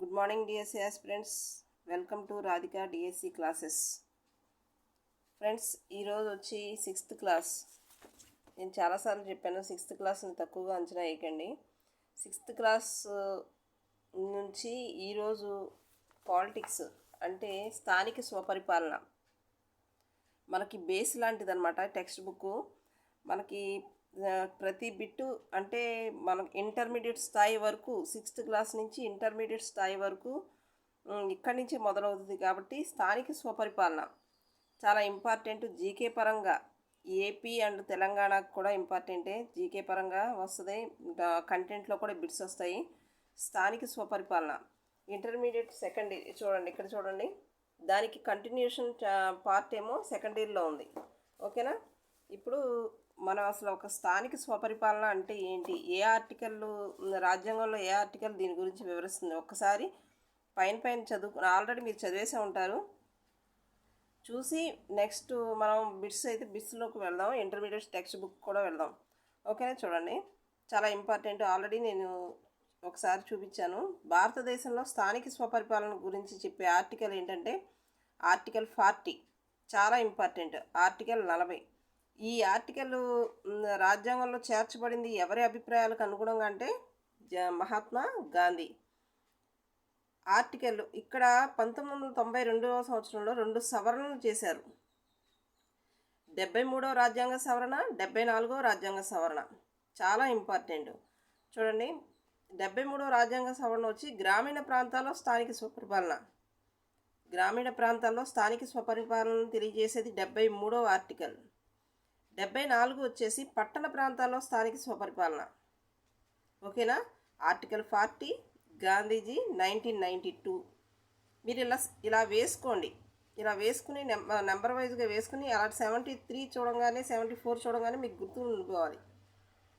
Good morning DSC aspirants. Welcome to Radhika DSC classes. Friends ఈరోజు వచ్చి sixth class. నేను చాలాసార్లు చెప్పాను సిక్స్త్ క్లాస్ని తక్కువగా అంచనా వేయకండి. సిక్స్త్ క్లాస్ నుంచి ఈరోజు పాలిటిక్స్ అంటే స్థానిక స్వపరిపాలన. మనకి బేస్ లాంటిది అనమాట టెక్స్ట్ బుక్ మనకి ప్రతి బిట్టు అంటే మనం ఇంటర్మీడియట్ స్థాయి వరకు సిక్స్త్ క్లాస్ నుంచి ఇంటర్మీడియట్ స్థాయి వరకు ఇక్కడి నుంచి మొదలవుతుంది కాబట్టి స్థానిక స్వపరిపాలన చాలా ఇంపార్టెంట్. జీకే పరంగా ఏపీ అండ్ తెలంగాణకు కూడా ఇంపార్టెంటే. జీకే పరంగా వస్తుంది కంటెంట్లో కూడా బిట్స్ వస్తాయి. స్థానిక స్వపరిపాలన ఇంటర్మీడియట్ సెకండ్ చూడండి ఇక్కడ చూడండి. దానికి కంటిన్యూషన్ పార్ట్ ఏమో సెకండ్ ఇయర్లో ఉంది. ఓకేనా? ఇప్పుడు మనం అసలు ఒక స్థానిక స్వపరిపాలన అంటే ఏంటి? ఏ ఆర్టికల్ రాజ్యాంగంలో ఏ ఆర్టికల్ దీని గురించి వివరిస్తుంది? ఒక్కసారి పైన పైన చదువుకు ఆల్రెడీ మీరు చదివేసే ఉంటారు. చూసి నెక్స్ట్ మనం బిట్స్ అయితే బిట్స్లోకి వెళ్దాం. ఇంటర్మీడియట్ టెక్స్ట్ బుక్ కూడా వెళ్దాం. ఓకేనా? చూడండి. చాలా ఇంపార్టెంట్. ఆల్రెడీ నేను ఒకసారి చూపించాను. భారతదేశంలో స్థానిక స్వపరిపాలన గురించి చెప్పే ఆర్టికల్ ఏంటంటే ఆర్టికల్ ఫార్టీ. చాలా ఇంపార్టెంట్. ఆర్టికల్ నలభై. ఈ ఆర్టికల్ రాజ్యాంగంలో చేర్చబడింది ఎవరి అభిప్రాయాలకు అనుగుణంగా అంటే జ- మహాత్మా గాంధీ. ఆర్టికల్ ఇక్కడ పంతొమ్మిది వందల తొంభై రెండవ సంవత్సరంలో రెండు సవరణలు చేశారు. డెబ్బై మూడవ రాజ్యాంగ సవరణ డెబ్బై నాలుగవ రాజ్యాంగ సవరణ. చాలా ఇంపార్టెంట్. చూడండి డెబ్బై మూడవ రాజ్యాంగ సవరణ వచ్చి గ్రామీణ ప్రాంతాల్లో స్థానిక స్వపరిపాలన. గ్రామీణ ప్రాంతాల్లో స్థానిక స్వపరిపాలనను తెలియజేసేది డెబ్బై మూడవ ఆర్టికల్. డెబ్బై నాలుగు వచ్చేసి పట్టణ ప్రాంతాల్లో స్థానిక స్వపరిపాలన. ఓకేనా? Article forty Gandhiji nineteen ninety two. మీరు ఇలా ఇలా వేసుకోండి. ఇలా వేసుకుని నెంబర్ నెంబర్ వైజ్గా వేసుకుని అలా సెవెంటీ త్రీ చూడంగానే సెవెంటీ ఫోర్ చూడంగానే మీకు గుర్తు ఉండిపోవాలి.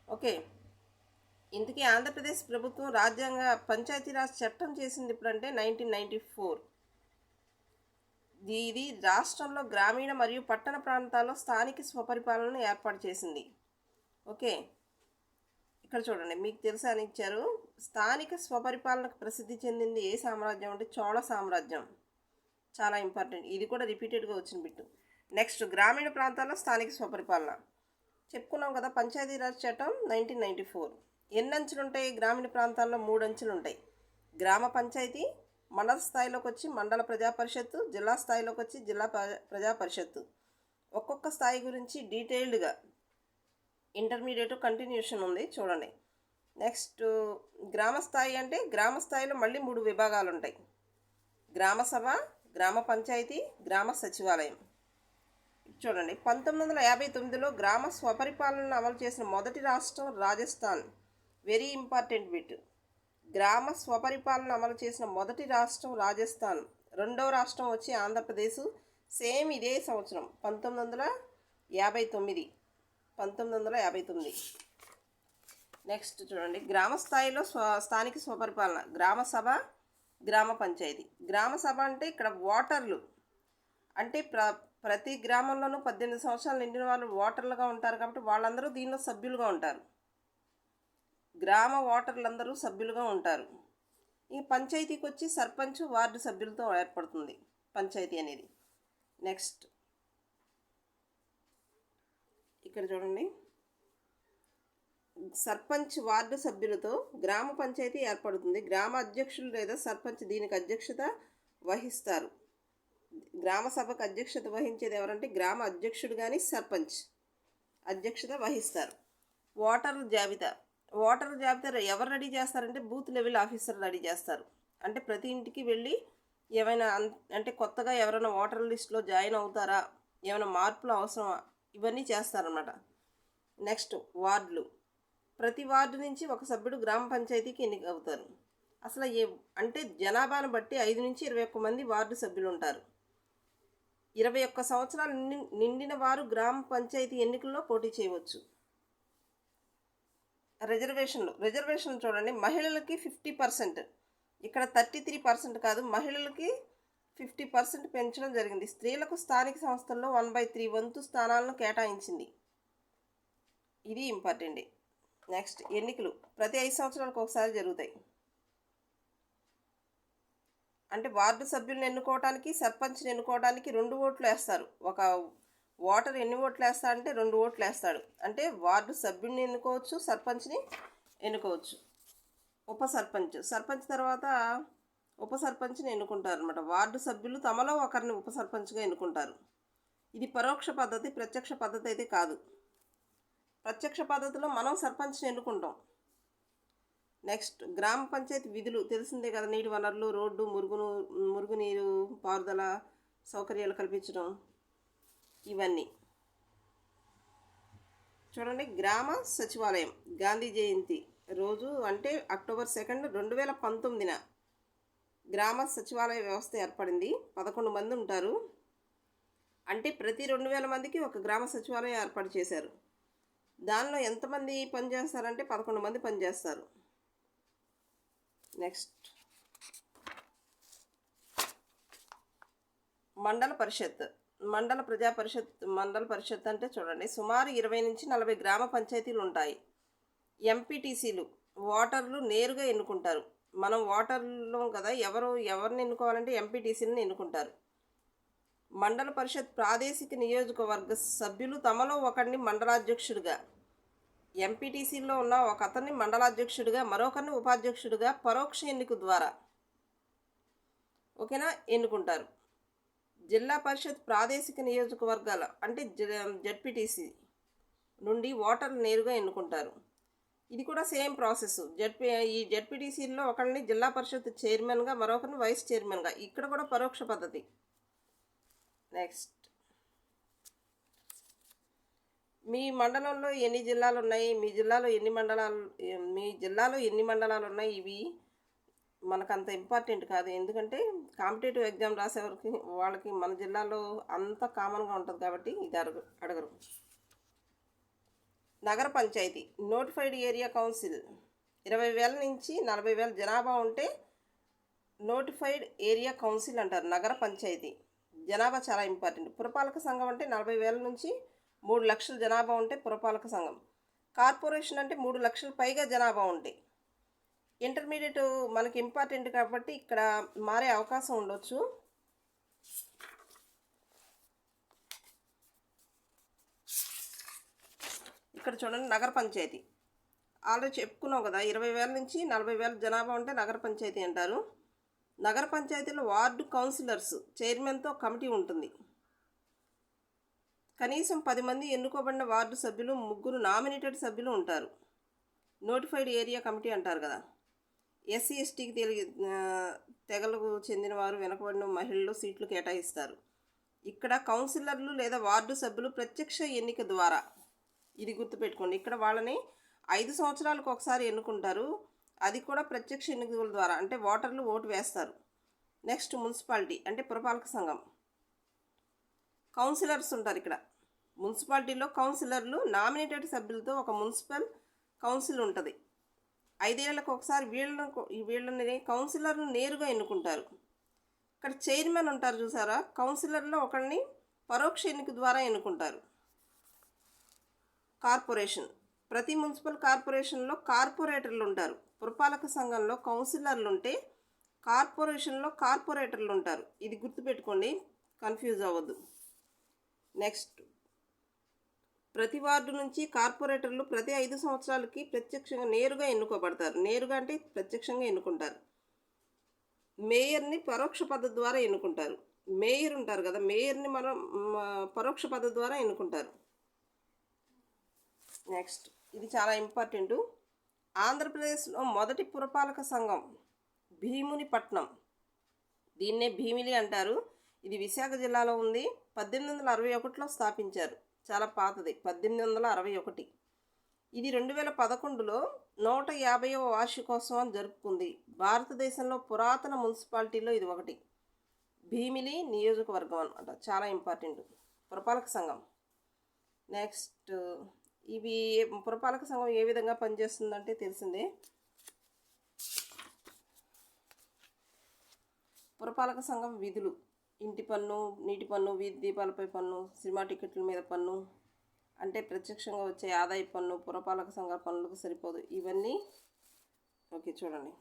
ఓకే? ఇంతకీ ఆంధ్రప్రదేశ్ ప్రభుత్వం రాజ్యాంగ పంచాయతీరాజ్ చట్టం చేసింది ఇప్పుడంటే నైన్టీన్ నైంటీ ఫోర్. ఇది రాష్ట్రంలో గ్రామీణ మరియు పట్టణ ప్రాంతాల్లో స్థానిక స్వపరిపాలనను ఏర్పాటు చేసింది. ఓకే. ఇక్కడ చూడండి మీకు తెలుసా అని ఇచ్చారు స్థానిక స్వపరిపాలనకు ప్రసిద్ధి చెందింది ఏ సామ్రాజ్యం అంటే చోళ సామ్రాజ్యం. చాలా ఇంపార్టెంట్. ఇది కూడా రిపీటెడ్గా వచ్చిన బిట్టు. నెక్స్ట్ గ్రామీణ ప్రాంతాల్లో స్థానిక స్వపరిపాలన. చెప్పుకున్నాం కదా పంచాయతీరాజ్ చట్టం నైన్టీన్ నైంటీ ఫోర్. ఎన్ని అంచులు ఉంటాయి గ్రామీణ ప్రాంతాల్లో మూడు అంచులు ఉంటాయి గ్రామ పంచాయతీ మండల స్థాయిలోకి వచ్చి మండల ప్రజా పరిషత్తు జిల్లా స్థాయిలోకి వచ్చి జిల్లా ప్ర- ప్రజా పరిషత్తు ఒక్కొక్క స్థాయి గురించి డీటెయిల్డ్గా ఇంటర్మీడియట్ కంటిన్యూషన్ ఉంది చూడండి. నెక్స్ట్ గ్రామ స్థాయి అంటే గ్రామ స్థాయిలో మళ్ళీ మూడు విభాగాలు ఉంటాయి గ్రామ సభ గ్రామ పంచాయతీ గ్రామ సచివాలయం. చూడండి పంతొమ్మిది వందల యాభై తొమ్మిదిలో గ్రామ స్వపరిపాలన అమలు చేసిన మొదటి రాష్ట్రం రాజస్థాన్. Very important bit. గ్రామ స్వపరిపాలన అమలు చేసిన మొదటి రాష్ట్రం రాజస్థాన్. రెండవ రాష్ట్రం వచ్చి ఆంధ్రప్రదేశ్. సేమ్ ఇదే సంవత్సరం పంతొమ్మిది వందల యాభై తొమ్మిది. పంతొమ్మిది వందల యాభై తొమ్మిది. నెక్స్ట్ చూడండి. గ్రామ స్థాయిలో స్వ స్థానిక స్వపరిపాలన గ్రామ సభ గ్రామ పంచాయతీ. గ్రామ సభ అంటే ఇక్కడ ఓటర్లు అంటే ప్ర ప్రతి గ్రామంలోనూ పద్దెనిమిది సంవత్సరాలు నిండిన వాళ్ళు ఓటర్లుగా ఉంటారు కాబట్టి వాళ్ళందరూ దీనిలో సభ్యులుగా ఉంటారు. గ్రామ ఓటర్లందరూ సభ్యులుగా ఉంటారు. ఈ పంచాయతీకి వచ్చి సర్పంచ్ వార్డు సభ్యులతో ఏర్పడుతుంది పంచాయతీ అనేది. నెక్స్ట్. ఇక్కడ చూడండి. సర్పంచ్ వార్డు సభ్యులతో గ్రామ పంచాయతీ ఏర్పడుతుంది. గ్రామ అధ్యక్షులు లేదా సర్పంచ్ దీనికి అధ్యక్షత వహిస్తారు. గ్రామ సభకు అధ్యక్షత వహించేది ఎవరంటే గ్రామ అధ్యక్షుడు కానీ సర్పంచ్ అధ్యక్షత వహిస్తారు. ఓటర్ల జాబితా. ఓటర్ జాబితా ఎవరు రెడీ చేస్తారంటే బూత్ లెవెల్ ఆఫీసర్ రెడీ చేస్తారు. అంటే ప్రతి ఇంటికి వెళ్ళి ఏమైనా అంటే కొత్తగా ఎవరైనా ఓటర్ లిస్ట్లో జాయిన్ అవుతారా ఏమైనా మార్పులు అవసరమా ఇవన్నీ చేస్తారన్నమాట. నెక్స్ట్ వార్డులు. ప్రతి వార్డు నుంచి ఒక సభ్యుడు గ్రామ పంచాయతీకి ఎన్నిక అవుతారు అసలు ఏ అంటే జనాభాను బట్టి ఐదు నుంచి ఇరవై ఒక్క మంది వార్డు సభ్యులు ఉంటారు ఇరవై ఒక్క సంవత్సరాలు నిండిన వారు గ్రామ పంచాయతీ ఎన్నికల్లో పోటీ చేయవచ్చు. రిజర్వేషన్లు. రిజర్వేషన్ చూడండి. మహిళలకి ఫిఫ్టీ పర్సెంట్. ఇక్కడ థర్టీ త్రీ పర్సెంట్ కాదు. మహిళలకి ఫిఫ్టీ పర్సెంట్ పెంచడం జరిగింది. స్త్రీలకు స్థానిక సంస్థల్లో వన్ బై త్రీ వంతు స్థానాలను కేటాయించింది. ఇది ఇంపార్టెంట్. నెక్స్ట్ ఎన్నికలు. ప్రతి ఐదు సంవత్సరాలకు ఒకసారి జరుగుతాయి. అంటే వార్డు సభ్యులను ఎన్నుకోవడానికి సర్పంచ్ని ఎన్నుకోవడానికి రెండు ఓట్లు వేస్తారు. ఒక ఓటర్ ఎన్ని ఓట్లు వేస్తా అంటే రెండు ఓట్లు వేస్తాడు అంటే వార్డు సభ్యుడిని ఎన్నుకోవచ్చు సర్పంచ్ని ఎన్నుకోవచ్చు. ఉప సర్పంచ్. సర్పంచ్ తర్వాత ఉప సర్పంచ్ని ఎన్నుకుంటారు అనమాట వార్డు సభ్యులు తమలో ఒకరిని ఉప సర్పంచ్గా ఎన్నుకుంటారు. ఇది పరోక్ష పద్ధతి ప్రత్యక్ష పద్ధతి అయితే కాదు. ప్రత్యక్ష పద్ధతిలో మనం సర్పంచ్ని ఎన్నుకుంటాం. నెక్స్ట్ గ్రామ పంచాయతీ విధులు. తెలిసిందే కదా నీటి వనరులు రోడ్డు మురుగును మురుగునీరు పారుదల సౌకర్యాలు కల్పించడం. ఇవన్నీ. చూడండి గ్రామ సచివాలయం గాంధీ జయంతి రోజు అంటే అక్టోబర్ సెకండ్ రెండు వేల పంతొమ్మిదిన గ్రామ సచివాలయ వ్యవస్థ ఏర్పడింది. పదకొండు మంది ఉంటారు. అంటే ప్రతి రెండు వేల మందికి ఒక గ్రామ సచివాలయం ఏర్పాటు చేశారు. దానిలో ఎంతమంది పనిచేస్తారంటే పదకొండు మంది పనిచేస్తారు నెక్స్ట్. మండల పరిషత్. మండల ప్రజా పరిషత్ మండల పరిషత్ అంటే చూడండి. సుమారు ఇరవై నుంచి నలభై గ్రామ పంచాయతీలు ఉంటాయి. ఎంపీటీసీలు ఓటర్లు నేరుగా ఎన్నుకుంటారు. మనం ఓటర్లు కదా ఎవరు ఎవరిని ఎన్నుకోవాలంటే ఎంపీటీసీని ఎన్నుకుంటారు. మండల పరిషత్ ప్రాదేశిక నియోజకవర్గ సభ్యులు తమలో ఒకరిని మండలాధ్యక్షుడిగా ఎంపీటీసీలో ఉన్న ఒక అతన్ని మండలాధ్యక్షుడిగా మరొకరిని ఉపాధ్యక్షుడిగా పరోక్ష ఎన్నిక ద్వారా ఓకేనా? ఎన్నుకుంటారు. జిల్లా పరిషత్ ప్రాదేశిక నియోజకవర్గాల అంటే జడ్పీటీసీ నుండి ఓటర్లు నేరుగా ఎన్నుకుంటారు. ఇది కూడా సేమ్ ప్రాసెస్. జడ్పీ ఈ జడ్పీటీసీలో ఒకరిని జిల్లా పరిషత్ చైర్మన్గా మరొకరిని వైస్ చైర్మన్గా. ఇక్కడ కూడా పరోక్ష పద్ధతి. నెక్స్ట్. మీ మండలంలో ఎన్ని జిల్లాలు ఉన్నాయి? మీ జిల్లాలో ఎన్ని మండలాలు మీ జిల్లాలో ఎన్ని మండలాలు ఉన్నాయి? ఇవి మనకు అంత ఇంపార్టెంట్ కాదు. ఎందుకంటే కాంపిటేటివ్ ఎగ్జామ్ రాసేవారికి వాళ్ళకి మన జిల్లాలో అంత కామన్గా ఉంటుంది కాబట్టి ఇది అడగ అడగరు. నగర పంచాయతీ నోటిఫైడ్ ఏరియా కౌన్సిల్. ఇరవై వేల నుంచి నలభై వేల జనాభా ఉంటే నోటిఫైడ్ ఏరియా కౌన్సిల్ అంటారు నగర పంచాయతీ. జనాభా చాలా ఇంపార్టెంట్. పురపాలక సంఘం అంటే నలభై వేల నుంచి మూడు లక్షల జనాభా ఉంటే పురపాలక సంఘం. కార్పొరేషన్ అంటే మూడు లక్షల పైగా జనాభా ఉంటాయి ఇంటర్మీడియట్ మనకి ఇంపార్టెంట్ కాబట్టి ఇక్కడ మారే అవకాశం ఉండొచ్చు. ఇక్కడ చూడండి నగర పంచాయతీ. ఆల్రెడీ చెప్పుకున్నాం కదా ఇరవై వేల నుంచి నలభై వేల జనాభా ఉంటే నగర పంచాయతీ అంటారు. నగర పంచాయతీలో వార్డు కౌన్సిలర్స్ చైర్మన్తో కమిటీ ఉంటుంది. కనీసం పది మంది ఎన్నుకోబడిన వార్డు సభ్యులు ముగ్గురు నామినేటెడ్ సభ్యులు ఉంటారు. నోటిఫైడ్ ఏరియా కమిటీ అంటారు కదా. ఎస్సీ ఎస్టీకి తెలియ తెగలకు చెందిన వారు వెనకబడిన మహిళలు సీట్లు కేటాయిస్తారు. ఇక్కడ కౌన్సిలర్లు లేదా వార్డు సభ్యులు ప్రత్యక్ష ఎన్నిక ద్వారా ఇది గుర్తుపెట్టుకోండి ఇక్కడ వాళ్ళని ఐదు సంవత్సరాలకు ఒకసారి ఎన్నుకుంటారు. అది కూడా ప్రత్యక్ష ఎన్నికల ద్వారా అంటే ఓటర్లు ఓటు వేస్తారు. నెక్స్ట్ మున్సిపాలిటీ అంటే పురపాలక సంఘం. కౌన్సిలర్స్ ఉంటారు ఇక్కడ. మున్సిపాలిటీలో కౌన్సిలర్లు నామినేటెడ్ సభ్యులతో ఒక మున్సిపల్ కౌన్సిల్ ఉంటుంది. ఐదేళ్ళకు ఒకసారి వీళ్ళను వీళ్ళని కౌన్సిలర్ను నేరుగా ఎన్నుకుంటారు. ఇక్కడ చైర్మన్ ఉంటారు చూసారా? కౌన్సిలర్లో ఒకరిని పరోక్ష ఎన్నిక ద్వారా ఎన్నుకుంటారు. కార్పొరేషన్. ప్రతి మున్సిపల్ కార్పొరేషన్లో కార్పొరేటర్లు ఉంటారు. పురపాలక సంఘంలో కౌన్సిలర్లు ఉంటే కార్పొరేషన్లో కార్పొరేటర్లు ఉంటారు. ఇది గుర్తుపెట్టుకోండి. కన్ఫ్యూజ్ అవ్వద్దు. నెక్స్ట్. ప్రతి వార్డు నుంచి కార్పొరేటర్లు ప్రతి ఐదు సంవత్సరాలకి ప్రత్యక్షంగా నేరుగా ఎన్నుకోబడతారు. నేరుగా అంటే ప్రత్యక్షంగా ఎన్నుకుంటారు. మేయర్ని పరోక్ష పద్ధతి ద్వారా ఎన్నుకుంటారు. మేయర్ ఉంటారు కదా మేయర్ని మనం పరోక్ష పద్ధతి ద్వారా ఎన్నుకుంటారు. నెక్స్ట్ ఇది చాలా ఇంపార్టెంట్. ఆంధ్రప్రదేశ్లో మొదటి పురపాలక సంఘం భీమునిపట్నం. దీన్నే భీమిలి అంటారు. ఇది విశాఖ జిల్లాలో ఉంది. పద్దెనిమిది వందల అరవై ఒకటిలో స్థాపించారు. చాలా పాతది పద్దెనిమిది వందల అరవై ఒకటి. ఇది రెండు వేల పదకొండులో నూట యాభైవ వార్షికోత్సవం జరుపుకుంది. భారతదేశంలో పురాతన మున్సిపాలిటీలో ఇది ఒకటి. భీమిలి నియోజకవర్గం అనమాట చాలా ఇంపార్టెంట్. పురపాలక సంఘం. నెక్స్ట్ ఇవి పురపాలక సంఘం ఏ విధంగా పనిచేస్తుందంటే తెలిసిందే. పురపాలక సంఘం విధులు. ఇంటి పన్ను నీటి పన్ను వీధి దీపాలపై పన్ను సినిమా టికెట్ల మీద పన్ను అంటే ప్రత్యక్షంగా వచ్చే ఆదాయ పన్ను పురపాలక సంఘ పన్నులకు సరిపోదు. ఇవన్నీ ఓకే చూడండి.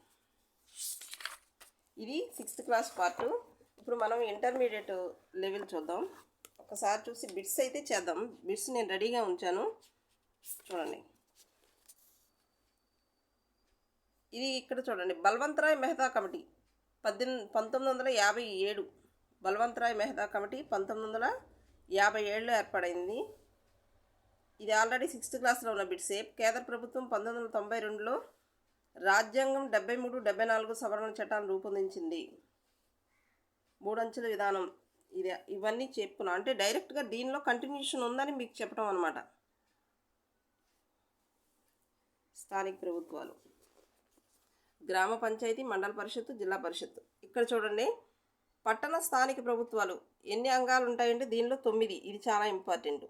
ఇది సిక్స్త్ క్లాస్ పార్ట్. ఇప్పుడు మనం ఇంటర్మీడియట్ లెవెల్ చూద్దాం. ఒకసారి చూసి బిట్స్ అయితే చేద్దాం. బిట్స్ నేను రెడీగా ఉంచాను. చూడండి. ఇది ఇక్కడ చూడండి. బల్వంతరాయ్ మెహతా కమిటీ పద్దెనిమిది పంతొమ్మిది వందల యాభై ఏడు. బలవంతరాయ్ మెహతా కమిటీ పంతొమ్మిది వందల యాభై ఏడులో ఏర్పడైంది. ఇది ఆల్రెడీ సిక్స్త్ క్లాస్లో ఉన్న బిట్సే. కేంద్ర ప్రభుత్వం పంతొమ్మిది వందల తొంభై రెండులో రాజ్యాంగం డెబ్బై మూడు డెబ్బై నాలుగు సవరణ చట్టాలను రూపొందించింది. మూడంచెల విధానం ఇది ఇవన్నీ చెప్పుకున్నాం అంటే డైరెక్ట్గా దీనిలో కంటిన్యూషన్ ఉందని మీకు చెప్పడం అనమాట స్థానిక ప్రభుత్వాలు. గ్రామ పంచాయతీ మండల పరిషత్తు జిల్లా పరిషత్ ఇక్కడ చూడండి పట్టణ స్థానిక ప్రభుత్వాలు ఎన్ని అంగాలు ఉంటాయంటే దీనిలో తొమ్మిది. ఇది చాలా ఇంపార్టెంట్.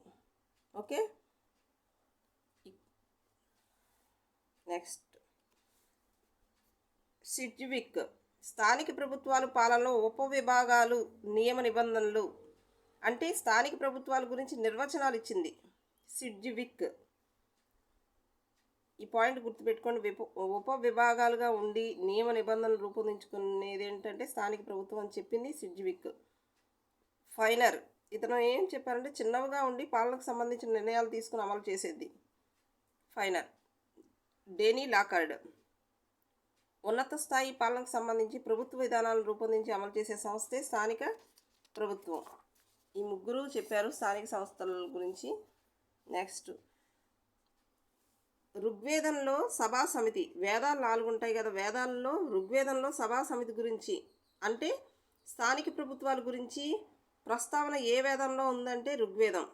ఓకే? నెక్స్ట్. సిడ్జ్విక్ స్థానిక ప్రభుత్వాలు పాలనలో ఉపవిభాగాలు నియమ నిబంధనలు అంటే స్థానిక ప్రభుత్వాల గురించి నిర్వచనాలు ఇచ్చింది. సిడ్జివిక్ ఈ పాయింట్ గుర్తుపెట్టుకోండి. విప ఉప విభాగాలుగా ఉండి నియమ నిబంధనలు రూపొందించుకునేది ఏంటంటే స్థానిక ప్రభుత్వం అని చెప్పింది సిడ్జ్విక్. ఫైనర్. ఇతను ఏం చెప్పారంటే చిన్నవిగా ఉండి పాలనకు సంబంధించిన నిర్ణయాలు తీసుకుని అమలు చేసేది. ఫైనర్. డేనీ లాకార్డ్. ఉన్నత స్థాయి పాలనకు సంబంధించి ప్రభుత్వ విధానాలను రూపొందించి అమలు చేసే సంస్థే స్థానిక ప్రభుత్వం. ఈ ముగ్గురు చెప్పారు స్థానిక సంస్థల గురించి. నెక్స్ట్. ఋగ్వేదంలో సభా సమితి వేదాలు నాలుగు ఉంటాయి కదా వేదాల్లో ఋగ్వేదంలో సభా సమితి గురించి. అంటే స్థానిక ప్రభుత్వాల గురించి ప్రస్తావన ఏ వేదంలో ఉందంటే ఋగ్వేదం.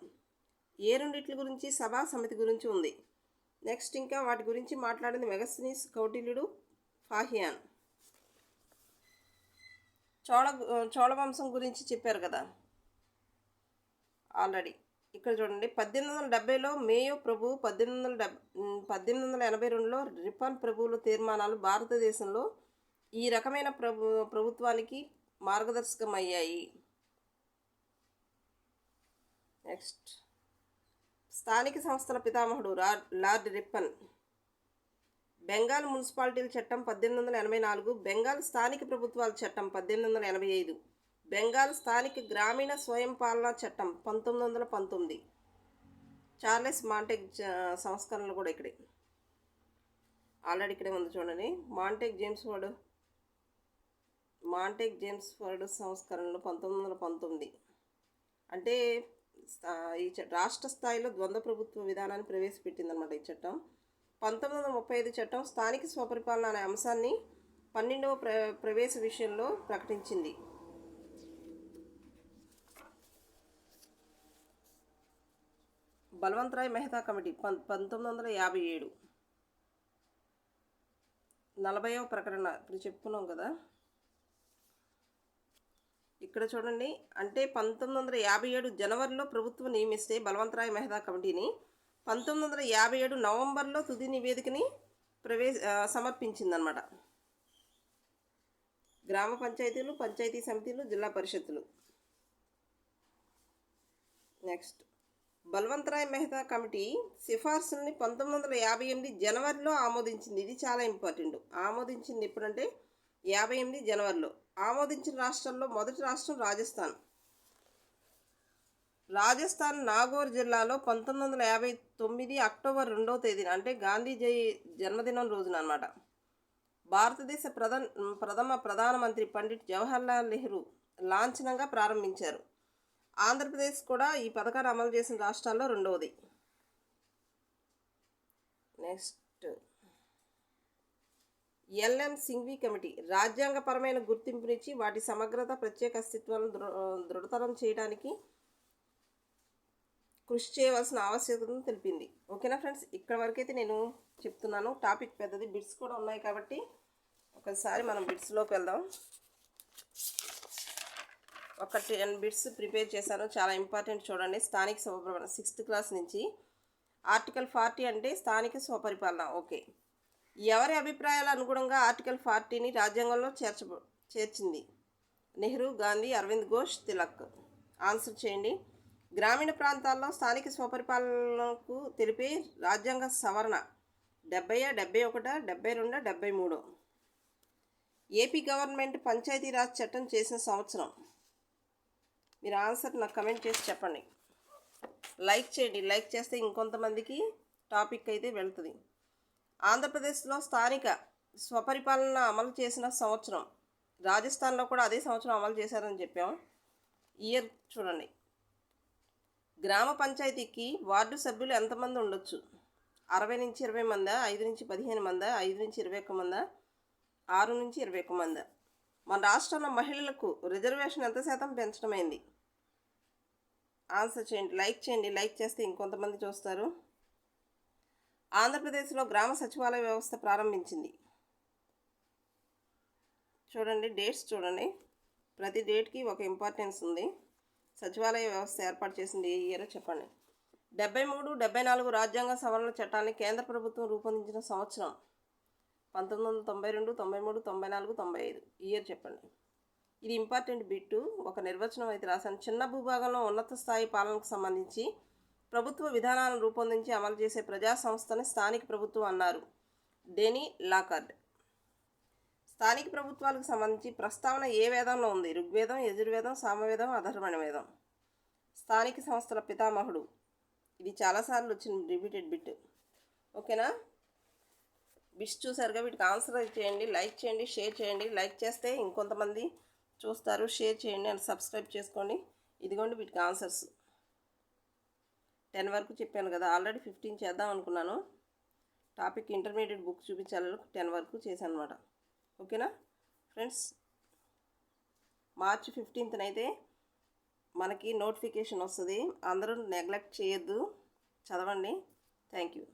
ఏ రెండిట్ల గురించి? సభా సమితి గురించి ఉంది. నెక్స్ట్ ఇంకా వాటి గురించి మాట్లాడింది మెగస్నీస్ కౌటిల్యుడు ఫాహియాన్. చోళ చోళ వంశం గురించి చెప్పారు కదా. ఆల్రెడీ. ఇక్కడ చూడండి. పద్దెనిమిది వందల డెబ్బైలో మేయో ప్రభు పద్దెనిమిది వందల డెబ్ పద్దెనిమిది వందల ఎనభై రెండులో రిపన్ ప్రభువుల తీర్మానాలు భారతదేశంలో ఈ రకమైన ప్రభు ప్రభుత్వానికి మార్గదర్శకమయ్యాయి. నెక్స్ట్. స్థానిక సంస్థల పితామహుడు లార్డ్ రిప్పన్. బెంగాల్ మున్సిపాలిటీల చట్టం పద్దెనిమిది వందల ఎనభై నాలుగు బెంగాల్ స్థానిక ప్రభుత్వాల చట్టం పద్దెనిమిది వందల ఎనభై ఐదు బెంగాల్ స్థానిక గ్రామీణ స్వయం పాలనా చట్టం పంతొమ్మిది వందల పంతొమ్మిది. చార్లెస్ మాంటెక్ సంస్కరణలు కూడా ఇక్కడే. ఆల్రెడీ ఇక్కడే ఉంది చూడండి. Montek James word Montek James word సంస్కరణలు పంతొమ్మిది వందల పంతొమ్మిది. అంటే ఈ రాష్ట్ర స్థాయిలో ద్వంద్వ ప్రభుత్వ విధానాన్ని ప్రవేశపెట్టిందనమాట ఈ చట్టం. పంతొమ్మిది వందల ముప్పై ఐదు చట్టం స్థానిక స్వపరిపాలన అనే అంశాన్ని పన్నెండవ ప్ర ప్రవేశ విషయంలో ప్రకటించింది. బలవంతరాయ్ మెహతా కమిటీ పం పంతొమ్మిది వందల యాభై ఏడు. నలభైవ ప్రకటన ఇప్పుడు చెప్పుకున్నాం కదా. ఇక్కడ చూడండి అంటే పంతొమ్మిది వందల యాభై ఏడు జనవరిలో ప్రభుత్వం నియమిస్తే బలవంతరాయ్ మెహతా కమిటీని పంతొమ్మిది వందల యాభై ఏడు నవంబర్లో తుది నివేదికని ప్రవేశ సమర్పించిందనమాట గ్రామ పంచాయతీలు పంచాయతీ సమితిలు జిల్లా పరిషత్తులు. నెక్స్ట్. బల్వంతరాయ్ మెహతా కమిటీ సిఫార్సుల్ని పంతొమ్మిది వందల యాభై ఎనిమిది జనవరిలో ఆమోదించింది. ఇది చాలా ఇంపార్టెంట్. ఆమోదించింది ఎప్పుడంటే యాభై ఎనిమిది జనవరిలో. ఆమోదించిన రాష్ట్రాల్లో మొదటి రాష్ట్రం రాజస్థాన్. రాజస్థాన్ నాగోర్ జిల్లాలో పంతొమ్మిది వందల యాభై తొమ్మిది అక్టోబర్ రెండవ తేదీన అంటే గాంధీ జయ జన్మదినం రోజున అనమాట భారతదేశ ప్రధాన ప్రథమ ప్రధానమంత్రి పండిట్ జవహర్లాల్ నెహ్రూ లాంఛనంగా ప్రారంభించారు. ఆంధ్రప్రదేశ్ కూడా ఈ పథకాన్ని అమలు చేసిన రాష్ట్రాల్లో రెండవది. Next. L M Singhvi committee రాజ్యాంగపరమైన గుర్తింపునిచ్చి వాటి సమగ్రత ప్రత్యేక అస్తిత్వాలను దృ దృఢతరం చేయడానికి కృషి చేయవలసిన ఆవశ్యకతను తెలిపింది. ఓకేనా ఫ్రెండ్స్? ఇక్కడ వరకైతే నేను చెప్తున్నాను. టాపిక్ పెద్దది. బిట్స్ కూడా ఉన్నాయి కాబట్టి ఒకసారి మనం బిట్స్లోకి వెళ్దాం. ఒక టెన్ బిట్స్ ప్రిపేర్ చేశాను. చాలా ఇంపార్టెంట్ చూడండి. స్థానిక స్వపరిపాలన సిక్స్త్ క్లాస్ నుంచి ఆర్టికల్ ఫార్టీ అంటే స్థానిక స్వపరిపాలన ఓకే. ఎవరి అభిప్రాయాల అనుగుణంగా ఆర్టికల్ ఫార్టీని రాజ్యాంగంలో చేర్చ చేర్చింది? నెహ్రూ గాంధీ అరవింద్ ఘోష్ తిలక్. ఆన్సర్ చేయండి. గ్రామీణ ప్రాంతాల్లో స్థానిక స్వపరిపాలనకు తెలిపే రాజ్యాంగ సవరణ డెబ్బై డెబ్బై ఒకట డెబ్బై రెండు డెబ్బై మూడు? ఏపీ గవర్నమెంట్ పంచాయతీరాజ్ చట్టం చేసిన సంవత్సరం. మీరు ఆన్సర్ నాకు కమెంట్ చేసి చెప్పండి. లైక్ చేయండి. లైక్ చేస్తే ఇంకొంతమందికి టాపిక్ అయితే వెళ్తుంది. ఆంధ్రప్రదేశ్లో స్థానిక స్వపరిపాలన అమలు చేసిన సంవత్సరం రాజస్థాన్లో కూడా అదే సంవత్సరం అమలు చేశారని చెప్పాం. ఇయర్ చూడండి. గ్రామ పంచాయతీకి వార్డు సభ్యులు ఎంతమంది ఉండొచ్చు? అరవై నుంచి ఇరవై మందా? ఐదు నుంచి పదిహేను మందా? ఐదు నుంచి ఇరవై ఒక్క మందా? ఆరు నుంచి ఇరవై ఒక్క మందా? మన రాష్ట్రంలో మహిళలకు రిజర్వేషన్ ఎంత శాతం పెంచడమైంది? ఆన్సర్ చేయండి. లైక్ చేయండి. లైక్ చేస్తే ఇంకొంతమంది చూస్తారు. ఆంధ్రప్రదేశ్లో గ్రామ సచివాలయ వ్యవస్థ ప్రారంభించింది. చూడండి డేట్స్ చూడండి. ప్రతి డేట్కి ఒక ఇంపార్టెన్స్ ఉంది. సచివాలయ వ్యవస్థ ఏర్పాటు చేసింది ఏ ఇయర్ చెప్పండి? డెబ్బై మూడు డెబ్బై నాలుగు రాజ్యాంగ సవరణ చట్టాన్ని కేంద్ర ప్రభుత్వం రూపొందించిన సంవత్సరం. పంతొమ్మిది వందల తొంభై రెండు తొంభై మూడు తొంభై నాలుగు తొంభై ఐదు. ఇయర్ చెప్పండి. ఇది ఇంపార్టెంట్ బిట్టు ఒక నిర్వచనం అయితే రాశాను. చిన్న భూభాగంలో ఉన్నత స్థాయి పాలనకు సంబంధించి ప్రభుత్వ విధానాలను రూపొందించి అమలు చేసే ప్రజా సంస్థని స్థానిక ప్రభుత్వం అన్నారు. డెనీ లాకార్డ్ స్థానిక ప్రభుత్వాలకు సంబంధించి ప్రస్తావన ఏ వేదంలో ఉంది? ఋగ్వేదం యజుర్వేదం సామవేదం అధర్వణ వేదం. స్థానిక సంస్థల పితామహుడు. ఇది చాలాసార్లు వచ్చిన రిపీటెడ్ బిట్ ఓకేనా బిట్స్ చూసారుగా వీటికి ఆన్సర్ చేయండి లైక్ చేయండి షేర్ చేయండి. లైక్ చేస్తే ఇంకొంతమంది చూస్తారు షేర్ చేయండి అండ్ సబ్స్క్రైబ్ చేసుకోండి. ఇదిగోండి వీటికి ఆన్సర్స్ టెన్ వరకు చెప్పాను కదా ఆల్రెడీ ఫిఫ్టీన్ చేద్దాం అనుకున్నాను. టాపిక్ ఇంటర్మీడియట్ బుక్ చూపించాలని టెన్ వరకు చేశాను అనమాట ఓకేనా ఫ్రెండ్స్ మార్చ్ ఫిఫ్టీన్త్న అయితే మనకి నోటిఫికేషన్ వస్తుంది. అందరూ నెగ్లెక్ట్ చేయొద్దు. చదవండి. Thank you